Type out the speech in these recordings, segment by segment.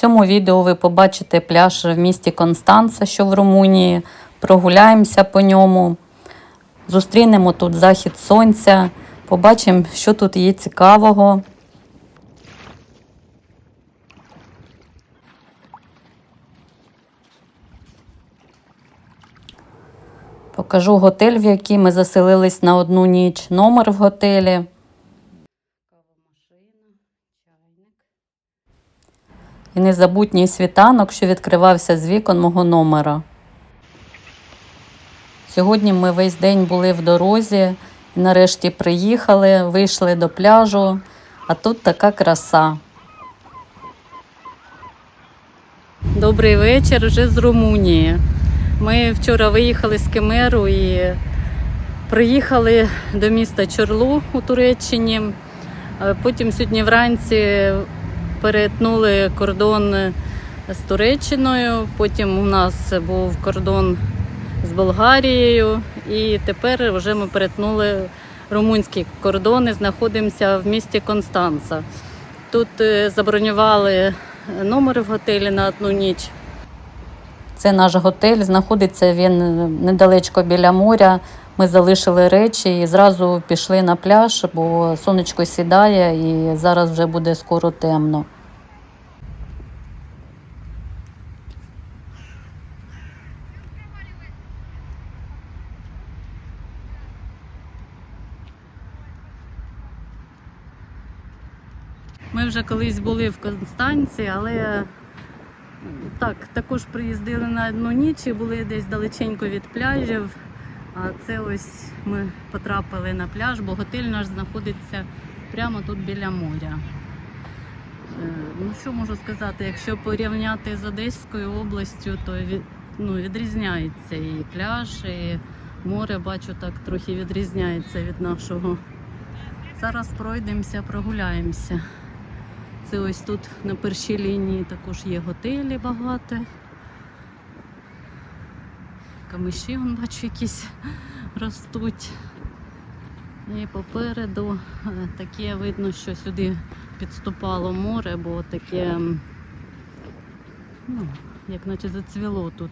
цьому відео ви побачите пляж в місті Констанца, що в Румунії. Прогуляємося по ньому, зустрінемо тут захід сонця, побачимо, що тут є цікавого. Покажу готель, в який ми заселились на одну ніч, номер в готелі. І незабутній світанок, що відкривався з вікон мого номера. Сьогодні ми весь день були в дорозі і нарешті приїхали, вийшли до пляжу, а тут така краса. Добрий вечір вже з Румунії. Ми вчора виїхали з Кемеру і приїхали до міста Чорлу у Туреччині. Е, Потім сьогодні вранці перетнули кордон з Туреччиною. Потім у нас був кордон з Болгарією. І тепер вже ми перетнули румунські кордони, знаходимося в місті Констанца. Тут е, забронювали номер в готелі на одну ніч. Це наш готель, знаходиться він недалечко біля моря. Ми залишили речі і зразу пішли на пляж, бо сонечко сідає і зараз вже буде скоро темно. Ми вже колись були в Констанці, але так, також приїздили на одну ніч і були десь далеченько від пляжів. А це ось ми потрапили на пляж, бо готель наш знаходиться прямо тут біля моря. Е, Ну, що можу сказати, якщо порівняти з Одеською областю, то ну, відрізняється і пляж, і море, бачу, так трохи відрізняється від нашого. Зараз пройдемося, прогуляємося. Це ось тут на першій лінії також є готелі багато. Камиші, вон, бачу, якісь ростуть. І попереду е, таке видно, що сюди підступало море, бо таке, ну, як наче зацвіло тут.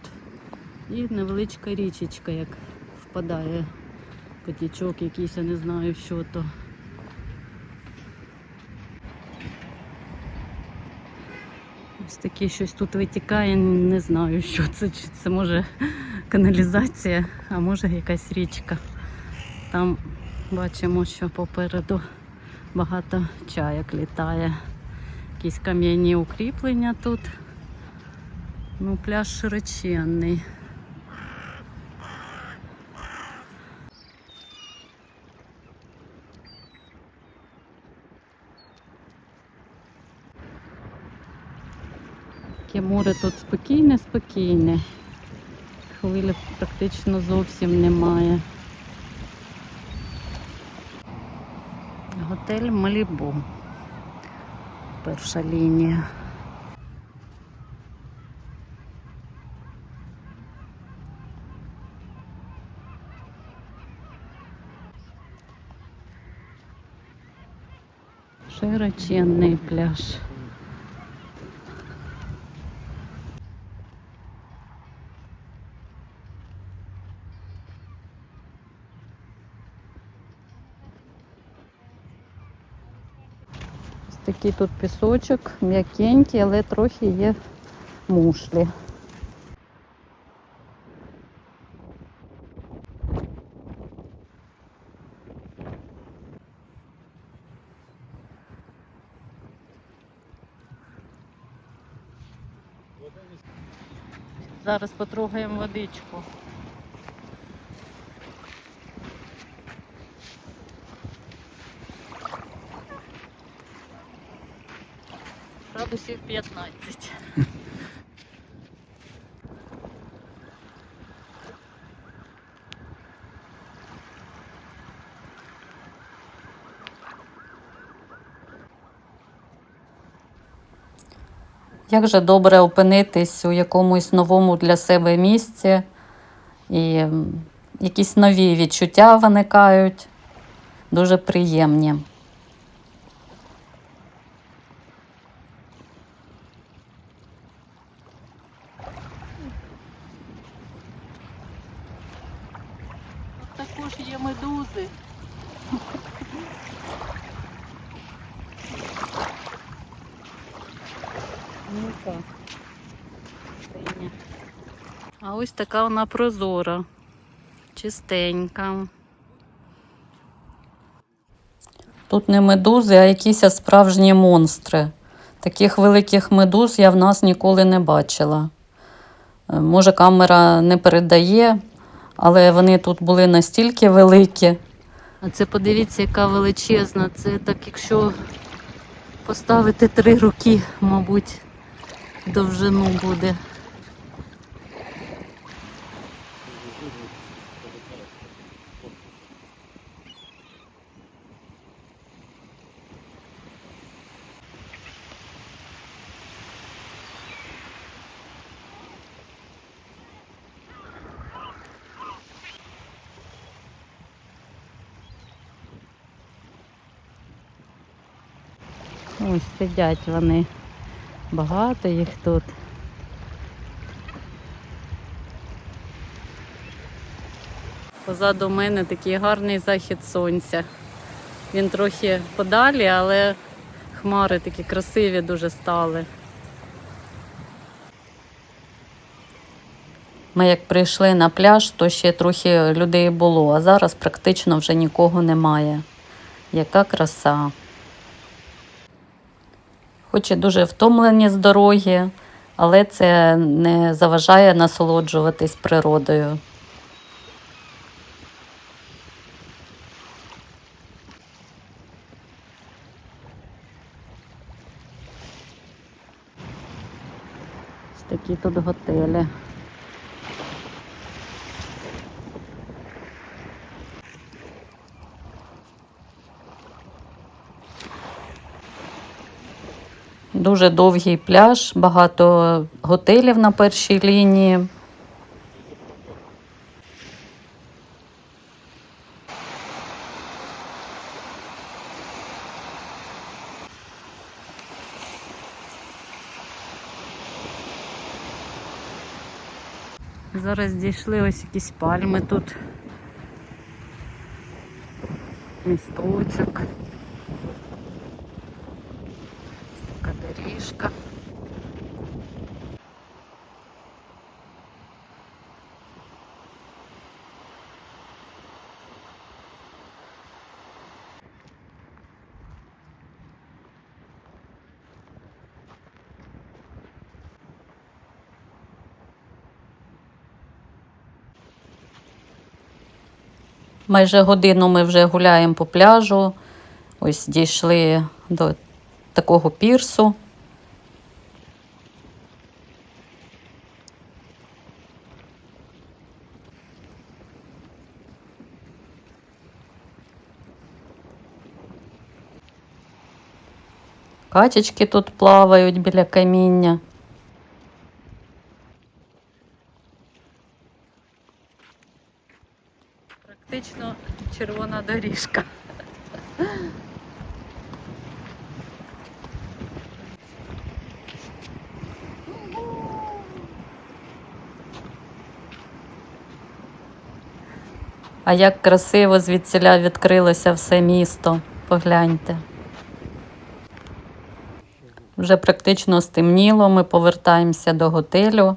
І невеличка річечка, як впадає потічок якийсь, я не знаю, що то. Ось таке щось тут витікає, не знаю, що це. Чи це може каналізація, а може якась річка. Там бачимо, що попереду багато чаяк літає. Якісь кам'яні укріплення тут. Ну, пляж широченний. Таке море тут спокійне, спокійне. Хвилі практично зовсім немає. Готель Малібу. Перша лінія. Широченний пляж. Ось такий тут пісочок, м'якенький, але трохи є мушлі. Зараз потрогаємо водичку. Градусів 15. Як же добре опинитись у якомусь новому для себе місці, і якісь нові відчуття виникають, дуже приємні. Ось така вона прозора, чистенька. Тут не медузи, а якісь справжні монстри. Таких великих медуз я в нас ніколи не бачила. Е, Може, камера не передає, але вони тут були настільки великі. А це подивіться, яка величезна. Це так, якщо поставити три роки, мабуть, довжину буде. Ось сидять вони. Багато їх тут. Позаду мене такий гарний захід сонця. Він трохи подалі, але хмари такі красиві дуже стали. Ми як прийшли на пляж, то ще трохи людей було, а зараз практично вже нікого немає. Яка краса. Хоч і дуже втомлені з дороги, але це не заважає насолоджуватись природою. Ось такі тут готелі. Дуже довгий пляж, багато готелів на першій лінії. Зараз дійшли ось якісь пальми тут. Місточок. Така доріжка. Майже годину ми вже гуляємо по пляжу. Ось дійшли до такого пірсу. Качечки тут плавають біля каміння. Практично червона доріжка. А як красиво звідсіля відкрилося все місто. Погляньте. Вже практично стемніло, ми повертаємося до готелю.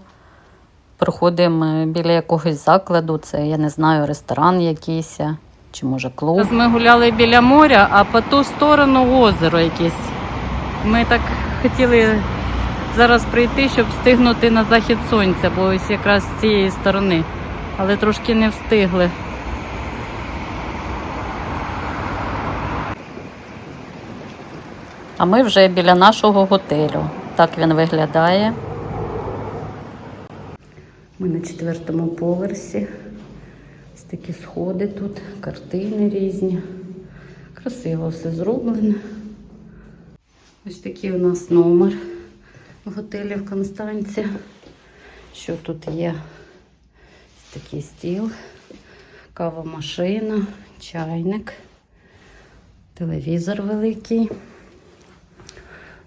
Проходимо біля якогось закладу, це я не знаю, ресторан якийсь, чи може клуб. Ми гуляли біля моря, а по ту сторону озеро якесь. Ми так хотіли зараз прийти, щоб встигнути на захід сонця, бо ось якраз з цієї сторони. Але трошки не встигли. А ми вже біля нашого готелю. Так він виглядає. Ми на четвертому поверсі. Такі сходи тут, картини різні. Красиво все зроблено. Ось такий у нас номер в готелі в Констанці. Що тут є? Ось такий стіл, кавомашина, чайник, телевізор великий.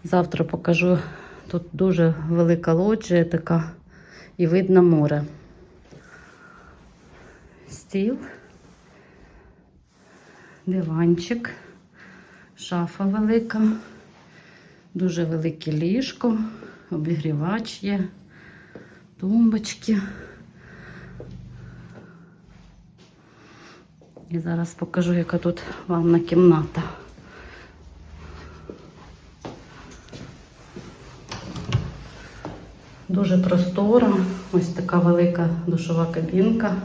Завтра покажу. Тут дуже велика лоджія така і видно море. Стіл, диванчик, шафа велика, дуже велике ліжко, обігрівач є, тумбочки. І зараз покажу, яка тут ванна кімната. Дуже простора, ось така велика душова кабінка.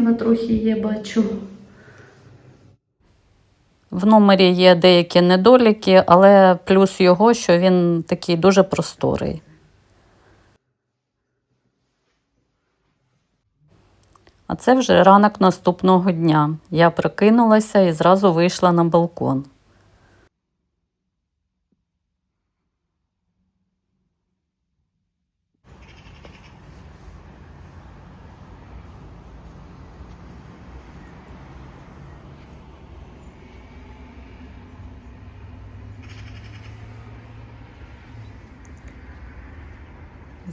Пліснява трохи є, бачу. В номері є деякі недоліки, але плюс його, що він такий дуже просторий. А це вже ранок наступного дня. Я прокинулася і зразу вийшла на балкон.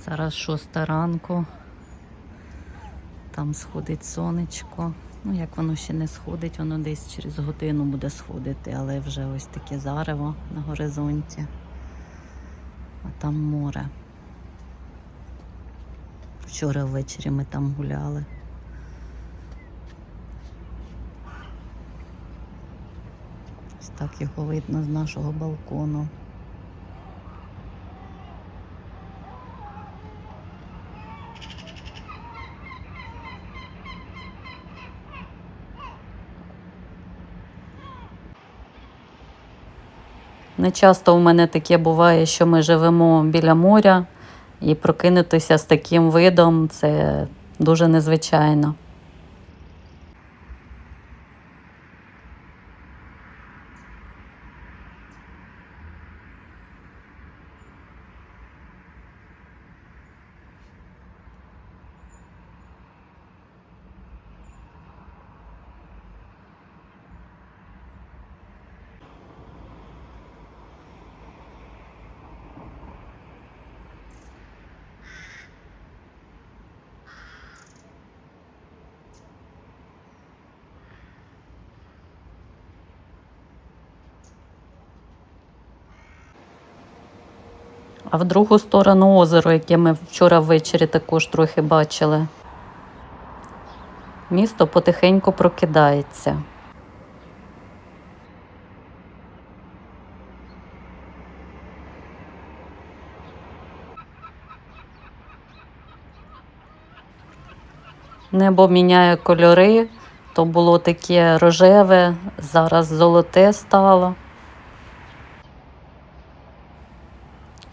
Зараз шоста ранку. Там сходить сонечко. Ну, як воно ще не сходить, воно десь через годину буде сходити, але вже ось таке зарево на горизонті. А там море. Вчора ввечері ми там гуляли. Ось так його видно з нашого балкону. Не часто у мене таке буває, що ми живемо біля моря і прокинутися з таким видом це дуже незвичайно. А в другу сторону озеро, яке ми вчора ввечері також трохи бачили. Місто потихеньку прокидається. Небо міняє кольори, то було таке рожеве, зараз золоте стало.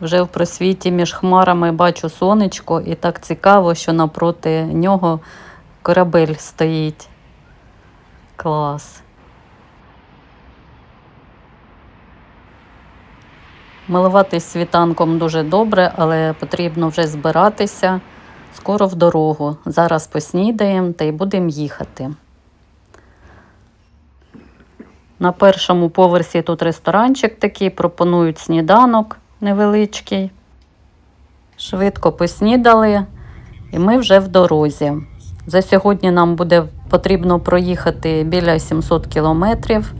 Вже в просвіті між хмарами бачу сонечко, і так цікаво, що напроти нього корабель стоїть. Клас. Милуватись світанком дуже добре, але потрібно вже збиратися. Скоро в дорогу. Зараз поснідаємо та й будемо їхати. На першому поверсі тут ресторанчик такий, пропонують сніданок невеличкий. Швидко поснідали, і ми вже в дорозі. За сьогодні нам буде потрібно проїхати біля 700 кілометрів.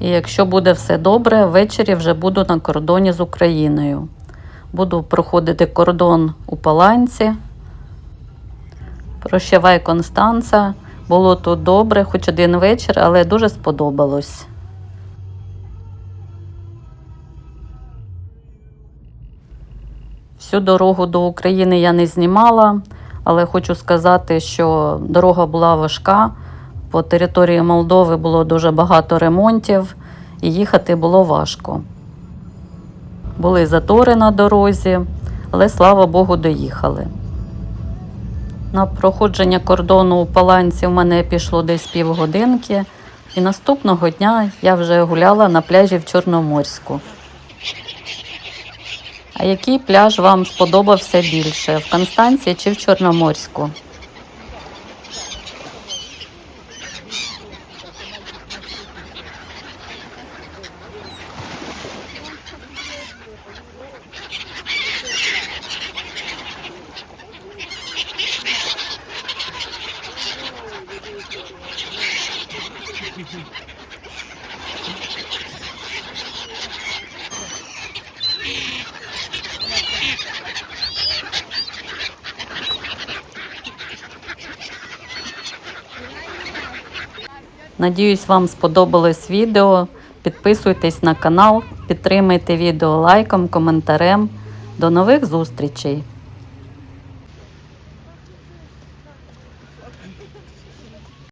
І якщо буде все добре, ввечері вже буду на кордоні з Україною. Буду проходити кордон у Паланці. Прощавай Констанца. Було тут добре, хоч один вечір, але дуже сподобалось. Всю дорогу до України я не знімала, але хочу сказати, що дорога була важка. По території Молдови було дуже багато ремонтів, і їхати було важко. Були затори на дорозі, але слава Богу, доїхали. На проходження кордону у Паланці в мене пішло десь півгодинки, і наступного дня я вже гуляла на пляжі в Чорноморську. А який пляж вам сподобався більше? В Констанції чи в Чорноморську? Mm-hmm. Надіюсь, вам сподобалось відео. Підписуйтесь на канал, підтримайте відео лайком, коментарем. До нових зустрічей!